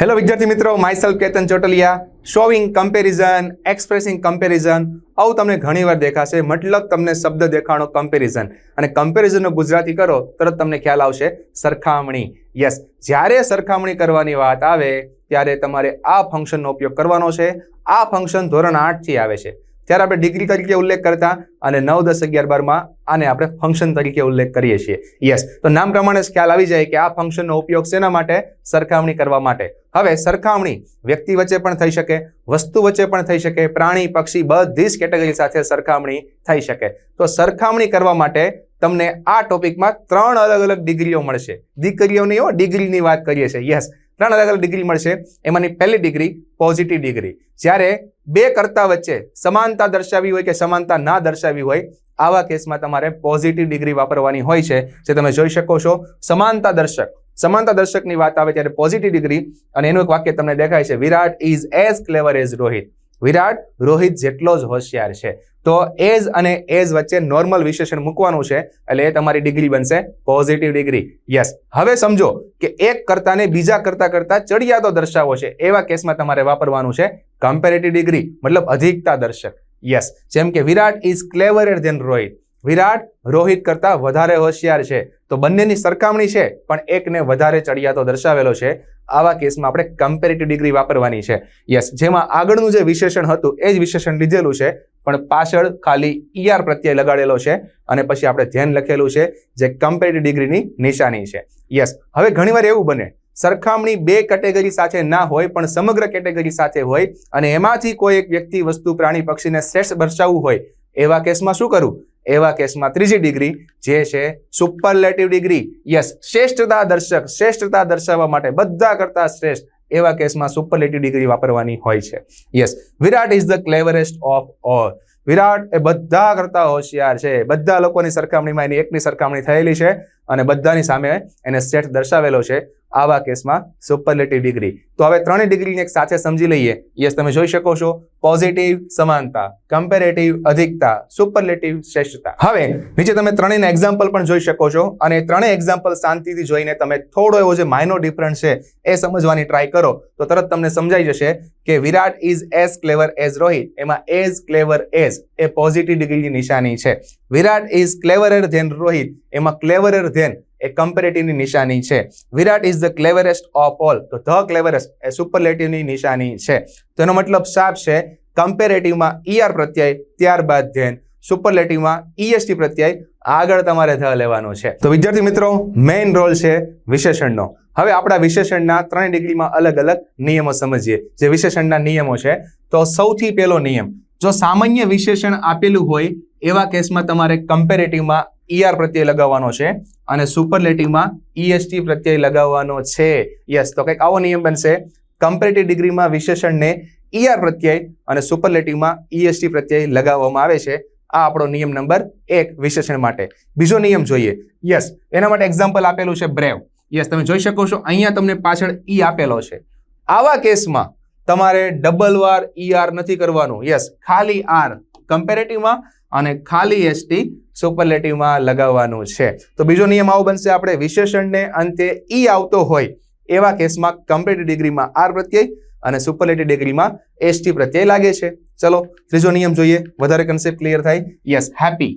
Hello વિદ્યાર્થી મિત્રો. Myself Ketan Chotaliya. Showing comparison expressing comparison આવું તમને ઘણીવાર દેખાશે. મતલબ તમને શબ્દ દેખાણો કમ્પેરિઝન અને કમ્પેરિઝનનો ગુજરાતી કરો, તરત તમને ખ્યાલ આવશે. સરખામણી. યસ જ્યારે સરખામણી કરવાની વાત આવે, ત્યારે તમારે આ ફંક્શનનો ઉપયોગ કરવાનો છે. આ ફંક્શન ધોરણ આઠથી આવે છે. ત્યારે આપણે ડિગ્રી તરીકે ઉલ્લેખ કરતા અને નવ દસ અગિયાર બારમાં આને આપણે ફંક્શન તરીકે ઉલ્લેખ કરીએ છીએ. યસ તો નામ પ્રમાણે જ ખ્યાલ આવી જાય કે આ ફંક્શનનો ઉપયોગ શેના માટે? સરખામણી કરવા માટે. હવે સરખામણી વ્યક્તિ વચ્ચે પણ થઈ શકે વસ્તુ વચ્ચે પણ થઈ શકે પ્રાણી પક્ષી બધી જ કેટેગરી સાથે સરખામણી થઈ શકે. તો સરખામણી કરવા માટે તમને આ ટોપિકમાં ત્રણ અલગ અલગ ડિગ્રીઓ મળશે. દીકરીઓની હો ડિગ્રીની વાત કરીએ છીએ. યસ ત્રણ અલગ અલગ ડિગ્રી મળશે? એમાંની પહેલી ડિગ્રી પોઝિટિવ ડિગ્રી જ્યારે બે કરતા વચ્ચે સમાનતા દર્શાવી હોય કે સમાનતા ના દર્શાવી હોય, આવા કેસમાં તમારે પોઝિટિવ ડિગ્રી વાપરવાની હોય છે, જે તમે જોઈ શકો છો. સમાનતા દર્શક. સમાનતા દર્શકની વાત આવે ત્યારે પોઝિટિવ ડિગ્રી અને એનું એક વાક્ય તમને દેખાય છે, Virat is as clever as Rohit. Virat Rohit જેટલો જ હોશિયાર છે. તો એઝ અને એઝ વચ્ચે નોર્મલ વિશેષણ મૂકવાનું છે. એટલે એ તમારી ડિગ્રી બનશે. પોઝિટિવ ડિગ્રી યસ હવે સમજો કે એક કરતાને બીજા કરતા કરતા ચડિયાતો દર્શાવો છે. એવા કેસમાં તમારે વાપરવાનું છે કમ્પેરેટિવ ડિગ્રી મતલબ અધિકતા દર્શક. યસ જેમ કે Virat is cleverer than Rohit. Virat, Rohit કરતા વધારે હોશિયાર છે. તો બંનેની સરખામણી છે, પણ એકને વધારે ચડિયાતો દર્શાવેલો છે. આવા કેસમાં આપણે કમ્પેરેટિવ ડિગ્રી વાપરવાની છે. યસ જેમાં આગળનું જે વિશેષણ હતું, એ જ વિશેષણ લીધેલું છે, પણ પાછળ ખાલી ઈઆર પ્રત્યય લગાડેલો છે અને પછી આપણે ધ્યાન લખેલું છે જે કમ્પેરેટિવ ડિગ્રીની નિશાની છે. યસ હવે ઘણીવાર એવું બને, સરખામણી બે કેટેગરી સાથે ના હોય, પણ સમગ્ર કેટેગરી સાથે હોય અને એમાંથી કોઈ એક વ્યક્તિ વસ્તુ પ્રાણી પક્ષીને શ્રેષ્ઠ દર્શાવવું હોય, એવા કેસમાં શું કરવું એવા કેસમાં ત્રીજી ડિગ્રી જે છે સુપરલેટિવ ડિગ્રી. યસ શ્રેષ્ઠતા દર્શક, શ્રેષ્ઠતા દર્શાવવા માટે બધા કરતા શ્રેષ્ઠ એવા કેસમાં સુપરલેટિવ ડિગ્રી વાપરવાની હોય છે. Yes Virat is the cleverest of all Virat એ બધા કરતા હોશિયાર છે. બધા લોકોની સરખામણીમાં એની એકની સરખામણી થયેલી છે અને બધાની સામે એને શ્રેષ્ઠ દર્શાવેલો છે. આવા કેસમાં સુપરલેટિવ ડિગ્રી તો હવે ત્રણેય ડિગ્રીને એક સાથે સમજી લઈએ. યસ તમે જોઈ શકો છો. પોઝિટિવ સમાનતા. કમ્પેરેટિવ અધિકતા. સુપરલેટિવ શ્રેષ્ઠતા. હવે, નીચે તમે ત્રણેયના એક્ઝામ્પલ પણ જોઈ શકો છો અને ત્રણેય એક્ઝામ્પલ શાંતિથી જોઈને તમે થોડો એવો જે માઇનો ડિફરન્સ છે એ સમજવાની ટ્રાય કરો. તો તરત તમને સમજાઈ જશે કે Virat is as clever as Rohit. એમાં એઝ ક્લેવર એઝ એ પોઝિટિવ ડિગ્રીની નિશાની છે. Virat is cleverer than Rohit. એમાં ક્લેવરર ધેન એ કમ્પેરેટિવની નિશાની છે. Virat is the cleverest of all તો ધ ક્લેવરેસ્ટ એ સુપરલેટિવની નિશાની છે. તો એનો મતલબ સાફ છે કમ્પેરેટિવમાં ઈઆર પ્રત્યય, ત્યારબાદ ધ્યેન સુપરલેટિવમાં ઈએસટી પ્રત્યય, આગળ તમારે ધ લેવાનો છે. તો વિદ્યાર્થી મિત્રો મેઇન રોલ છે વિશેષણનો. હવે આપણા વિશેષણના ત્રણ ડિગ્રીમાં અલગ અલગ નિયમો સમજીએ. જે વિશેષણના નિયમો છે, તો સૌથી પહેલો નિયમ, જો સામાન્ય વિશેષણ આપેલું હોય, એવા કેસમાં તમારે કમ્પેરેટિવમાં ઈઆર પ્રત્યય લગાવવાનો છે અને સુપરલેટિવમાં ઈએસટી પ્રત્યય લગાવવાનો છે. યસ તો કંઈક આવો નિયમ બનશે. કમ્પેરેટિવ ડિગ્રીમાં વિશેષણને ઈઆર પ્રત્યય અને સુપરલેટિવમાં ઈએસટી પ્રત્યય લગાવવામાં આવે છે. આ આપણો નિયમ નંબર એક વિશેષણ માટે. બીજો નિયમ જોઈએ. યસ એના માટે એક્ઝામ્પલ આપેલું છે બ્રેવ. યસ તમે જોઈ શકો છો, અહીંયા તમને પાછળ ઈ આપેલો છે. આવા કેસમાં તમારે ડબલ વાર ઈ નથી કરવાનું. યસ ખાલી આર કમ્પેરેટિવમાં અને ખાલી એસટી સુપરલેટિવમાં લગાવવાનું છે. તો બીજો નિયમ આવો બનશે આપણે. વિશેષણને અંતે ઈ આવતો હોય એવા કેસમાં કમ્પેરેટિવ ડિગ્રીમાં આર પ્રત્યય અને સુપરલેટિવ ડિગ્રીમાં એસટી પ્રત્યય લાગે છે. ચલો, ત્રીજો નિયમ જોઈએ. વધારે કન્સેપ્ટ ક્લિયર થાય? યસ હેપી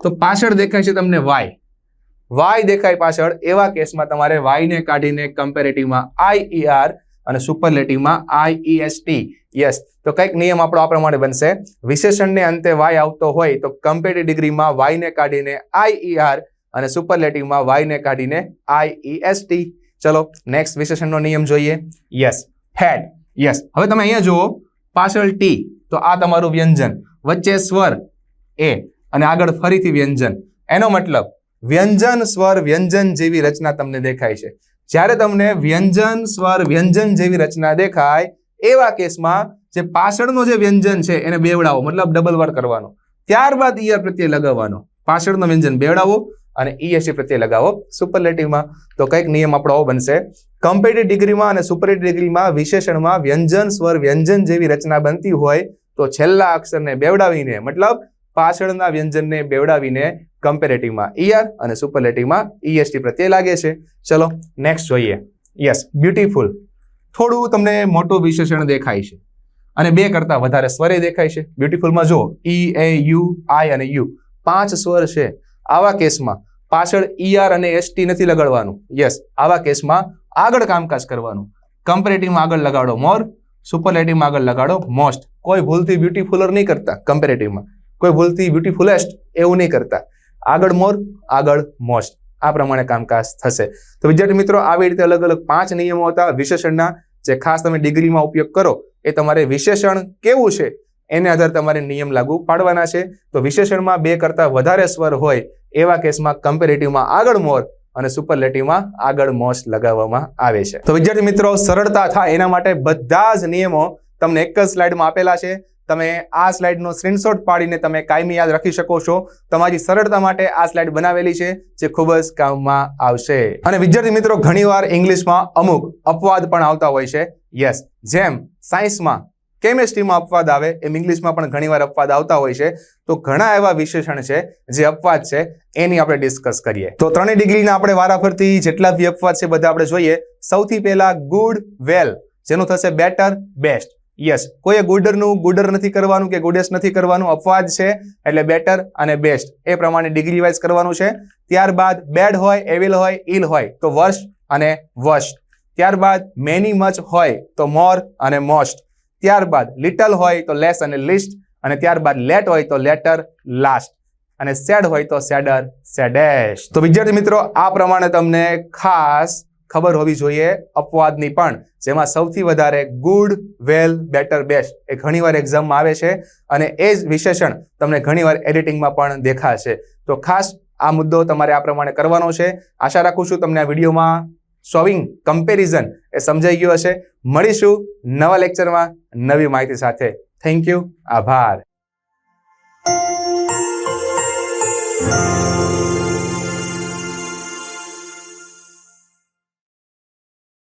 તો પાછળ દેખાય છે તમને વાય વાય દેખાય પાછળ એવા કેસમાં તમારે વાયને કાઢીને કમ્પેરેટિવમાં આઈઈઆર અને સુપરલેટિવમાં આઈઈએસટી યસ તો કંઈક નિયમ આપણો આ પ્રમાણે બનશે. વિશેષણને અંતે વાય આવતો હોય તો કમ્પેરેટિવ ડિગ્રીમાં વાયને કાઢીને આઈઈઆર અને સુપરલેટિવમાં વાયને કાઢીને આઈઈએસટી ચલો નેક્સ્ટ વિશેષણનો નિયમ જોઈએ. યસ હેડ યસ હવે તમે અહીંયા જુઓ, પાછળ ટી તો આ તમારું વ્યંજન. વચ્ચે સ્વર એ અને આગળ ફરીથી વ્યંજન. એનો મતલબ, વ્યંજન સ્વર વ્યંજન જેવી રચના તમને દેખાય છે. જ્યારે તમને વ્યંજન સ્વર, વ્યંજન જેવી રચના દેખાય, એવા કેસમાં જે પાછળનો જે વ્યંજન છે એને બેવડાવો, મતલબ ડબલ વાર કરવાનો. ત્યારબાદ ઈયર પ્રત્યે લગાવવાનો. પાછળનો વ્યંજન બેવડાવો અને ઈએસએ પ્રત્યે લગાવો સુપરલેટિવમાં તો કંઈક નિયમ આપણો બનશે. કમ્પેરેટિવ ડિગ્રીમાં અને સુપરેટિવ ડિગ્રીમાં વિશેષણમાં વ્યંજન, સ્વર, વ્યંજન જેવી રચના બનતી હોય તો છેલ્લા અક્ષરને બેવડાવીને, મતલબ પાછળના વ્યંજનને બેવડાવીને કમ્પેરેટિવમાં ઈઆર અને સુપરલેટિવમાં ઈએસટી પ્રત્યે લાગે છે. ચલો નેક્સ્ટ જોઈએ. યસ બ્યુટીફુલ થોડું તમને મોટું વિશેષણ દેખાય છે અને બે કરતાં વધારે સ્વરે દેખાય છે. બ્યુટીફુલમાં જો ઈ એ યુ આઈ અને યુ પાંચ સ્વર છે. આવા કેસમાં પાછળ ઈઆર અને એસટી નથી લગાડવાનું. યસ આવા કેસમાં આગળ કામકાજ કરવાનું. કમ્પેરેટિવમાં આગળ લગાડો મોર સુપરલેટિવમાં આગળ લગાડો મોસ્ટ કોઈ ભૂલથી બ્યુટીફુલર નહીં કરતા કમ્પેરેટિવમાં કોઈ ભૂલથી બ્યુટીફુલેસ્ટ એવું નહીં કરતા. આગળ મોર, આગળ મોસ્ટ આ પ્રમાણે કામકાજ થશે. તો વિદ્યાર્થી મિત્રો, આવી રીતે અલગ અલગ પાંચ નિયમો હતા વિશેષણના, જે ખાસ તમે ડિગ્રીમાં ઉપયોગ કરો, એ તમારે વિશેષણ કેવું છે, એને આધારે તમારે નિયમ લાગુ પાડવાના છે. તો વિશેષણમાં બે કરતા વધારે સ્વર હોય, એવા કેસમાં કમ્પેરેટિવમાં આગળ મોર અને સુપરલેટિવમાં આગળ મોસ્ટ લગાવવામાં આવે છે. તો વિદ્યાર્થી મિત્રો, સરળતા થાય એના માટે બધા જ નિયમો તમને એક જ સ્લાઇડમાં આપેલા છે. તમે આ સ્લાઇડનો સ્ક્રીનશોટ પાડીને તમે કાયમી યાદ રાખી શકો છો. તમારી સરળતા માટે આ સ્લાઇડ બનાવેલી છે, જે ખૂબ જ કામમાં આવશે. અને વિદ્યાર્થી મિત્રો, ઘણીવાર ઇંગ્લિશમાં અમુક અપવાદ પણ આવતા હોય છે. યસ જેમ સાયન્સમાં કેમેસ્ટ્રીમાં અપવાદ આવે, એમ ઇંગ્લિશમાં પણ ઘણીવાર અપવાદ આવતા હોય છે. તો ઘણા એવા વિશેષણ છે, જે અપવાદ છે, એની આપણે ડિસ્કસ કરીએ. તો ત્રણેય ડિગ્રીના આપણે વારાફરતી જેટલા બી અપવાદ છે, બધા આપણે જોઈએ. સૌથી પહેલા ગુડ, વેલ, જેનું થશે બેટર, બેસ્ટ. યસ કોઈએ ગુડરનું, ગુડર નથી કરવાનું કે ગુડેસ નથી કરવાનું, અપવાદ છે, એટલે બેટર અને બેસ્ટ એ પ્રમાણે ડિગ્રી વાઇઝ કરવાનું છે. ત્યારબાદ બેડ હોય એવિલ હોય ઇલ હોય, તો વર્સ્ટ અને વર્સ્ટ ત્યારબાદ મેની મચ હોય, તો મોર અને મોસ્ટ ત્યારબાદ લિટલ હોય, તો લેસ અને લિસ્ટ અને ત્યારબાદ લેટ હોય, તો લેટર લાસ્ટ અને સેડ હોય, તો સેડર સેડેસ્ટ તો વિદ્યાર્થી મિત્રો, આ પ્રમાણે તમને ખાસ ખબર હોવી જોઈએ અપવાદની પણ, જેમાં સૌથી વધારે ગુડ વેલ બેટર બેસ્ટ એ ઘણીવાર એક્ઝામમાં આવે છે અને એ જ વિશેષણ તમને ઘણીવાર એડિટિંગમાં પણ દેખાશે. તો ખાસ આ મુદ્દો તમારે આ પ્રમાણે કરવાનો છે. આશા રાખું છું તમને આ વિડીયોમાં સોવિંગ કમ્પેરિઝન એ સમજાઈ ગયું હશે. મળીશું નવા લેક્ચરમાં નવી માહિતી સાથે. થેન્ક યુ આભાર.